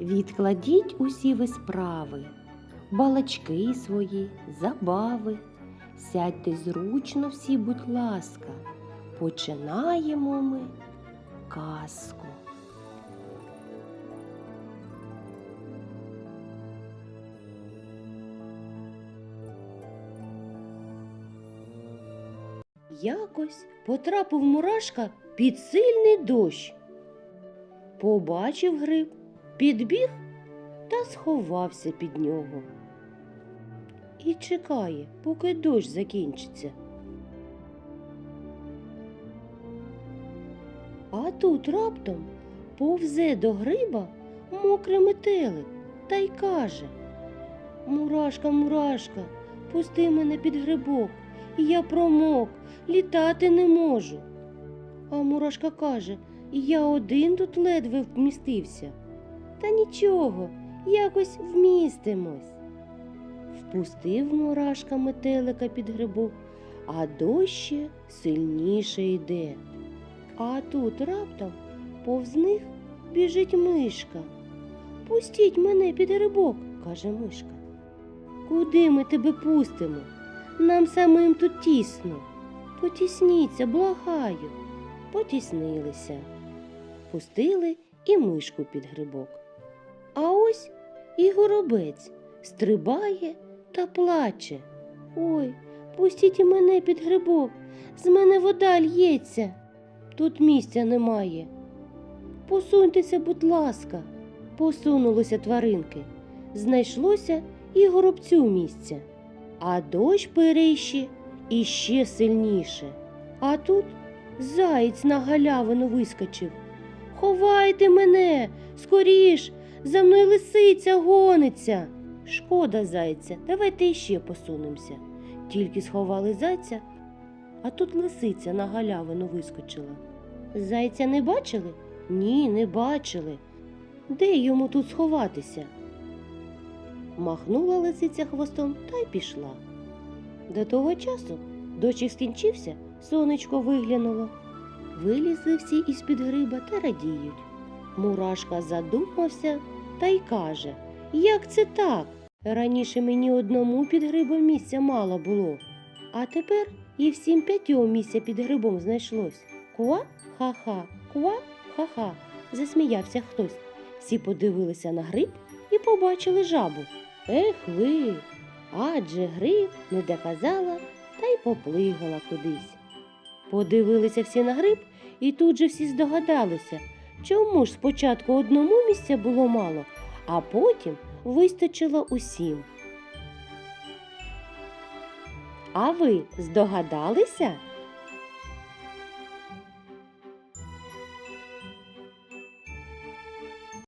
Відкладіть усі ви справи, балачки свої, забави. Сядьте зручно всі, будь ласка. Починаємо ми казку. Якось потрапив мурашка під сильний дощ. Побачив гриб, підбіг та сховався під нього. І чекає, поки дощ закінчиться. А тут раптом повзе до гриба мокрий метелик та й каже Мурашка, мурашка, пусти мене під грибок, я промок, літати не можу. А мурашка каже Я один тут ледве вмістився. Та нічого, якось вмістимось. Впустив мурашка метелика під грибок, а дощ сильніше йде. А тут раптом повз них біжить мишка. Пустіть мене під грибок, каже мишка. Куди ми тебе пустимо? Нам самим тут тісно. Потісніться, благаю. Потіснилися. Пустили і мишку під грибок. А ось і горобець стрибає та плаче. Ой, пустіть мене під грибок, з мене вода лється. Тут місця немає. Посуньтеся, будь ласка, посунулися тваринки. Знайшлося і горобцю місця. А дощ перейще іще сильніше. А тут заєць на галявину вискочив. Ховайте мене, скоріш, за мною лисиця гониться. Шкода зайця, давайте іще посунемося. Тільки сховали зайця, а тут лисиця на галявину вискочила. Зайця не бачили? Ні, не бачили. Де йому тут сховатися? Махнула лисиця хвостом та й пішла. До того часу дощик скінчився, сонечко виглянуло. Вилізли всі із-під гриба та радіють. Мурашка задумався та й каже Як це так? Раніше мені одному під грибом місця мало було, а тепер і всім п'ятьом місця під грибом знайшлось. Куа ха-ха, куа ха-ха, засміявся хтось. Всі подивилися на гриб і побачили жабу. Ех ви, адже гриб не доказала та й поплигала кудись. Подивилися всі на гриб і тут же всі здогадалися, чому ж спочатку одному місця було мало, а потім вистачило усім. А ви здогадалися?